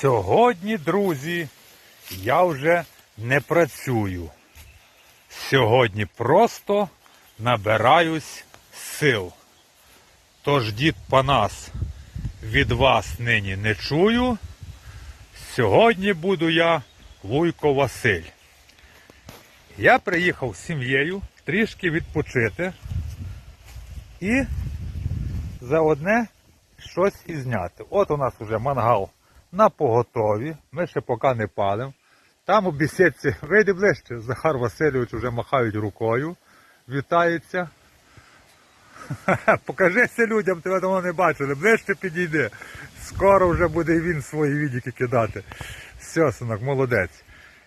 Сьогодні, друзі, я вже не працюю. Сьогодні просто набираюсь сил. Тож дід Панас від вас нині не чую. Сьогодні буду я Вуйко Василь. Я приїхав з сім'єю трішки відпочити і заодне щось і зняти. От у нас вже мангал на поготові. Ми ще поки не палимо. Там у бісідці, вийди ближче, Захар Васильович вже махають рукою, вітаються. Покажися людям, тебе давно не бачили, ближче підійди. Скоро вже буде і він свої відіки кидати. Все, синок, молодець.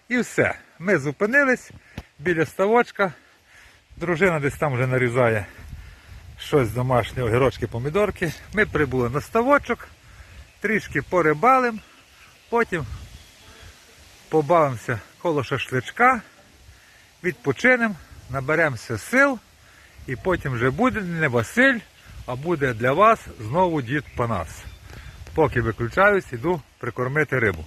І все. Ми зупинились біля ставочка. Дружина десь там вже нарізає щось домашнє, огірочки, помідорки. Ми прибули на ставочок, трішки порибалим, потім побавимося коло шашличка, відпочинемо, наберемося сил, і потім вже буде не Василь, а буде для вас знову дід Панас. Поки виключаюсь, іду прикормити рибу.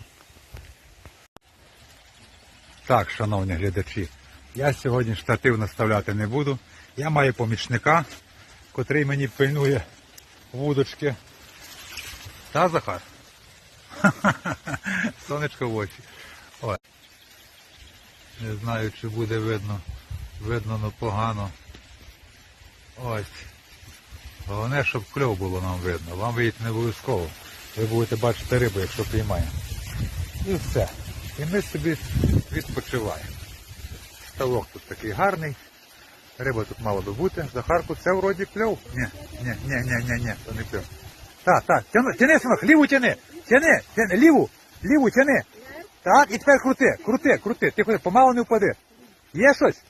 Так, шановні глядачі, я сьогодні штатив наставляти не буду. Я маю помічника, котрий мені пильнує вудочки. Та, Захар? Сонечко в очі. Ой. Не знаю, чи буде видно. Видно, но погано. Ось. Головне, щоб кльов було нам видно. Вам вийти не обов'язково. Ви будете бачити рибу, якщо приймає. І все. І ми собі відпочиваємо. Ставок тут такий гарний. Риба тут мало би бути. Захарку це вроді кльов. Ні, ні, ні, ні, ні, ні, це не кльов. Так, так, тяни, тяни, синок, ліву тяни. Тяни, тяни, ліву, ліву тяни. Так, і тепер крути, крути, крути. Ти ходи, помало не впади. Є щось?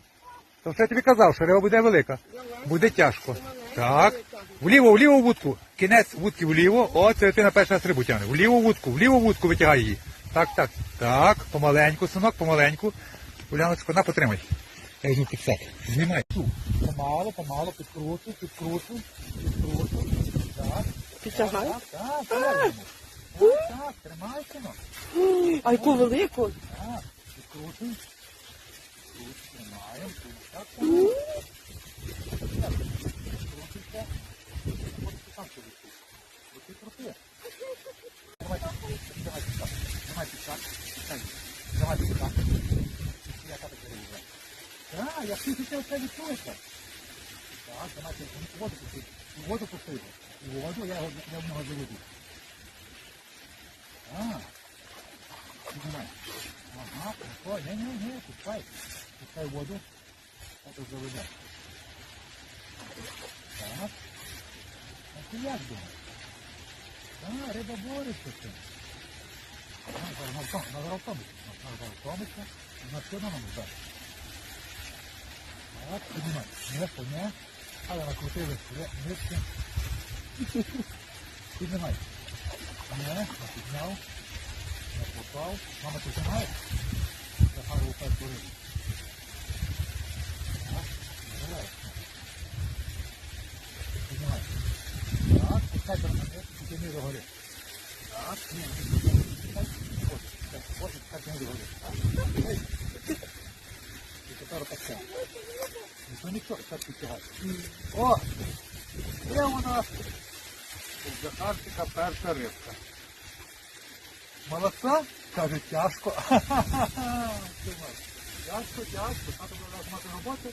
То що я тобі казав, що риба буде велика. Буде тяжко. Так. Вліво, в ліву вудку. Кінець вудки вліво. О, це ти на перший раз рибу тягне. В ліву вудку, в ліву вудку витягай її. Так, так. Так, помаленьку, синок, помаленьку. Уляночку, на потримай. Я візьму підсак. Знімай. Помало, помало, підкручу, підкручу, підкручу. Так. Підтягай. Так, так, так, так, тримай, синок. А яку велику? Так, підкручуй. Тут тримаємо, тут так, так. Ти сам собі тут. Ти крути. Давай, давай. Давай. Давай. Я так. Так, всі хотів це відчуєшся. Так, давайте, в воду пустити. Воду пустити. Воду я я в нього заведу. А, Піднімай. Ага, пускай. Не, не, не, пускай. Пускай воду. Это заведе. Так. А ти як думаєш? Так, риба бореться з цим. А, на авто- на автобус. На що нам ждати? Так, піднімай. Не, поня. Але накрутили нитки. Піднімай. Не, не підняв. Не попав. Мама, ти знімаєш? Захар упав курити. Так, давай. Піднімай. Так, пускай перемогти, підніми до гори. Так, ні, ні, ні, ні, піднімай. Ось, так, так, підніми до гори. Так. І тепер все. Ніхто нічого, так підтягай. О! У Захарчика перша рибка. Молодца? Каже, тяжко. Тяжко, тяжко. Було раз мати роботу,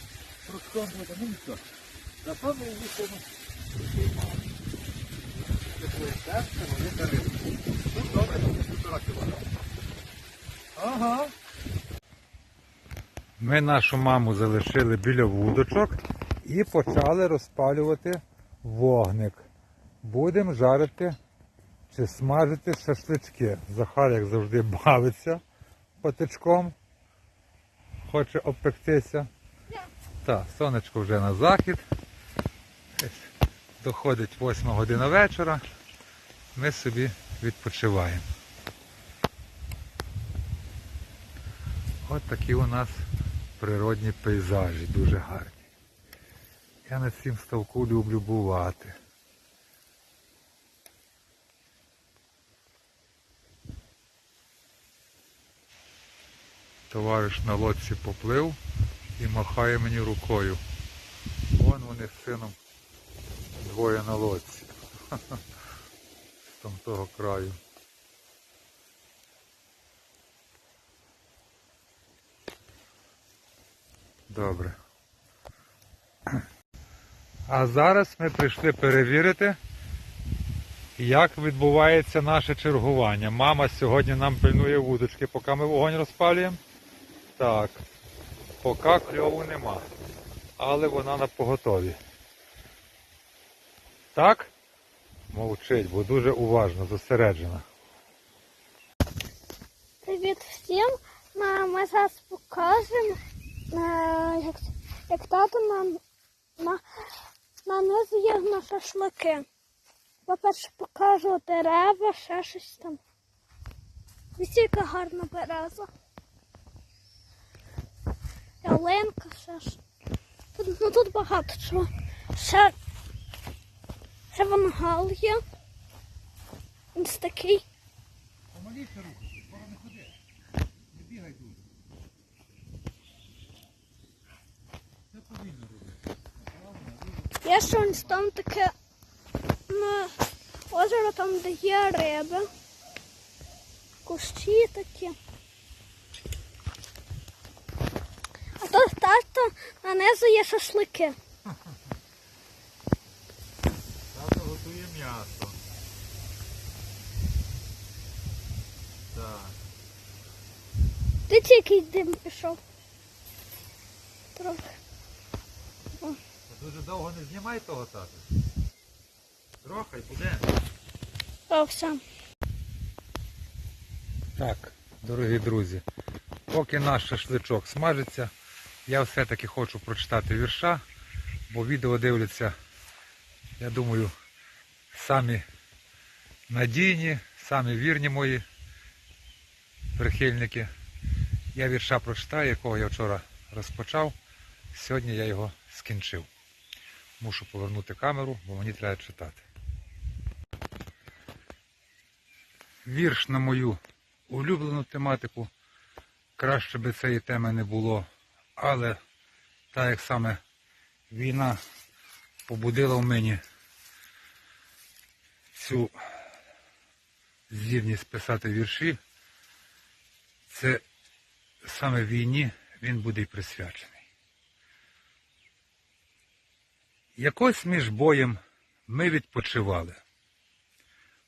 розконувати, ну нічого. Ми її сьогодні приймали. Велика рибка. Ну добре, півтора кілограма. Ага. Ми нашу маму залишили біля вудочок і почали розпалювати вогник. Будемо жарити чи смажити шашлички. Захар, як завжди, бавиться патичком. Хоче обпектися. Так, сонечко вже на захід. Доходить 8 година вечора. Ми собі відпочиваємо. От такі у нас природні пейзажі, дуже гарні. Я на цим ставку люблю бувати. Товариш на лодці поплив і махає мені рукою. Вон вони з сином двоє на лодці. З там того краю. Добре. А зараз ми прийшли перевірити, як відбувається наше чергування. Мама сьогодні нам пильнує вудочки, поки ми вогонь розпалюємо. Так, поки кльову нема. Але вона на поготові. Так? Мовчить, бо дуже уважно, зосереджена. Привіт всім! Ми, зараз покажемо, е, як, як тато нам на, нанизує на шашлики. По-перше, покажу дерева, ще щось там. Яка гарна береза. Ялинка, ще ж. Тут, ну тут багато чого. Ще, ще вангал є. Ось такий. Помаліться руку, скоро не ходи. Не бігай дуже. Це повинно робити. Є ще ось там таке озеро, там, де є риби. Кущі такі. А тут тато нанизує шашлики. Тато готує м'ясо. Так. Ти тільки дим пішов. Трохи. Дуже довго не знімай того тату. Трохи й буде. О, все. Так, дорогі друзі, поки наш шашличок смажиться, я все-таки хочу прочитати вірша, бо відео дивляться, я думаю, самі надійні, самі вірні мої прихильники. Я вірша прочитаю, якого я вчора розпочав. Сьогодні я його скінчив. Мушу повернути камеру, бо мені треба читати. Вірш на мою улюблену тематику. Краще би цієї теми не було. Але так як саме війна побудила в мені цю здібність писати вірші, це саме війні він буде й присвячений. Якось між боєм ми відпочивали.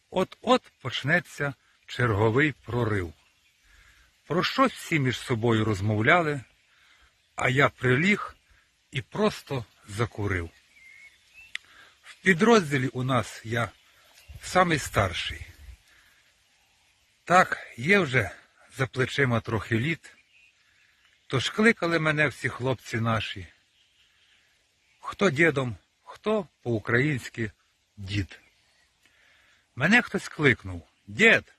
От-от почнеться черговий прорив. Про щось всі між собою розмовляли, а я приліг і просто закурив. В підрозділі у нас я самий старший. Так, є вже за плечима трохи літ, тож кликали мене всі хлопці наші. Хто дідом, хто по-українськи дід. Мене хтось кликнув. Дід,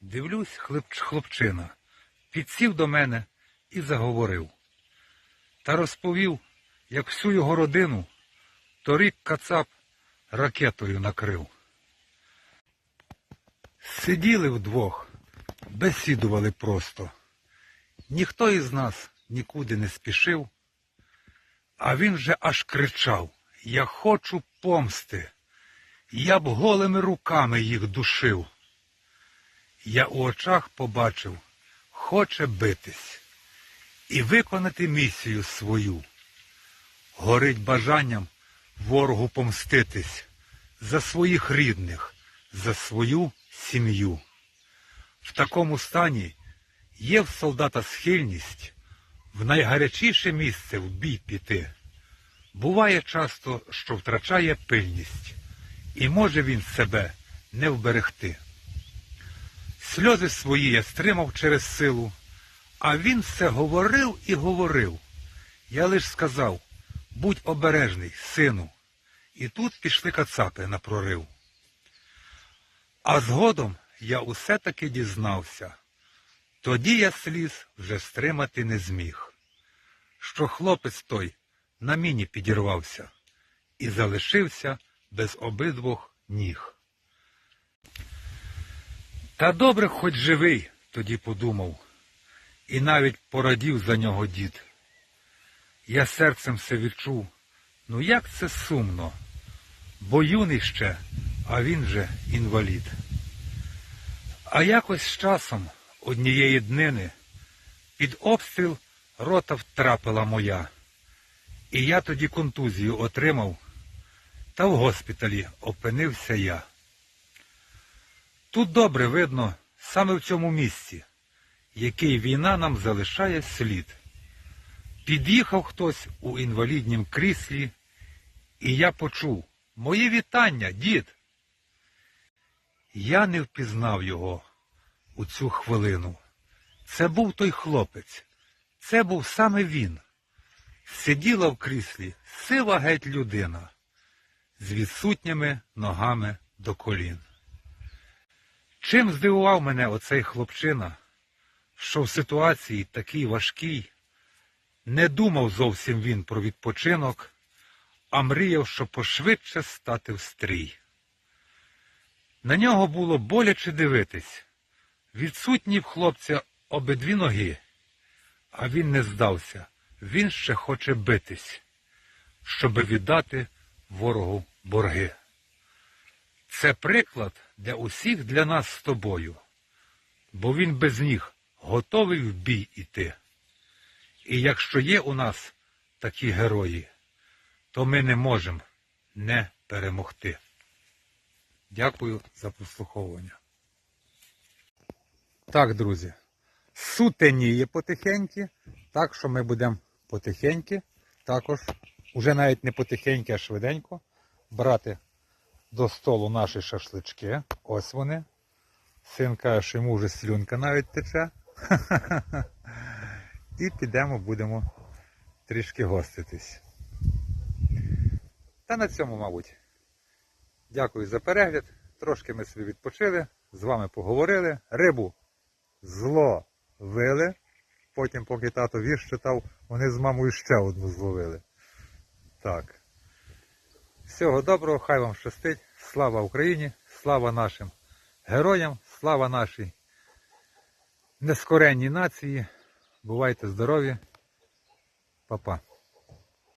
дивлюсь, хлопчина, підсів до мене і заговорив. Та розповів, як всю його родину торік кацап ракетою накрив. Сиділи вдвох, бесідували просто. Ніхто із нас нікуди не спішив, а він вже аж кричав Я хочу помсти. Я б голими руками їх душив. Я у очах побачив, хоче битись і виконати місію свою. Горить бажанням ворогу помститись за своїх рідних, за свою сім'ю. В такому стані є в солдата схильність в найгарячіше місце в бій піти. Буває часто, що втрачає пильність, і може він себе не вберегти. Сльози свої я стримав через силу, а він все говорив і говорив. Я лиш сказав, будь обережний, сину. І тут пішли кацапи на прорив. А згодом я усе таки дізнався. Тоді я сліз вже стримати не зміг, що хлопець той на міні підірвався і залишився без обидвох ніг. Та добре хоч живий, тоді подумав. І навіть порадів за нього дід. Я серцем все відчув. Ну як це сумно, бо юний ще, а він же інвалід. А якось з часом однієї днини під обстріл рота втрапила моя. І я тоді контузію отримав, та в госпіталі опинився я. Тут добре видно саме в цьому місці, який війна нам залишає слід. Під'їхав хтось у інваліднім кріслі, і я почув Мої вітання, дід. Я не впізнав його у цю хвилину. Це був той хлопець, це був саме він. Сиділа в кріслі сива геть людина з відсутніми ногами до колін. Чим здивував мене оцей хлопчина, що в ситуації такій важкій не думав зовсім він про відпочинок, а мріяв, щоб пошвидше стати в стрій. На нього було боляче дивитись. Відсутні в хлопця обидві ноги, а він не здався, він ще хоче битись, щоби віддати ворогу борги. Це приклад для усіх для нас з тобою, бо він без ніг готовий в бій іти. І якщо є у нас такі герої, то ми не можемо не перемогти. Дякую за прослуховування. Так, друзі, сутеніє потихеньки, так що ми будемо потихеньки, також, уже навіть не потихеньки, а швиденько, брати до столу наші шашлички. Ось вони. Син каже, що йому вже слюнка навіть тече. І підемо, будемо трішки гоститись. Та на цьому, мабуть. Дякую за перегляд. Трошки ми собі відпочили, з вами поговорили. Рибу зловили. Потім, поки тато вірш читав, вони з мамою ще одну зловили. Так. Всього доброго, хай вам щастить. Слава Україні, слава нашим героям, слава нашій нескоренній нації. Бувайте здорові. Па-па.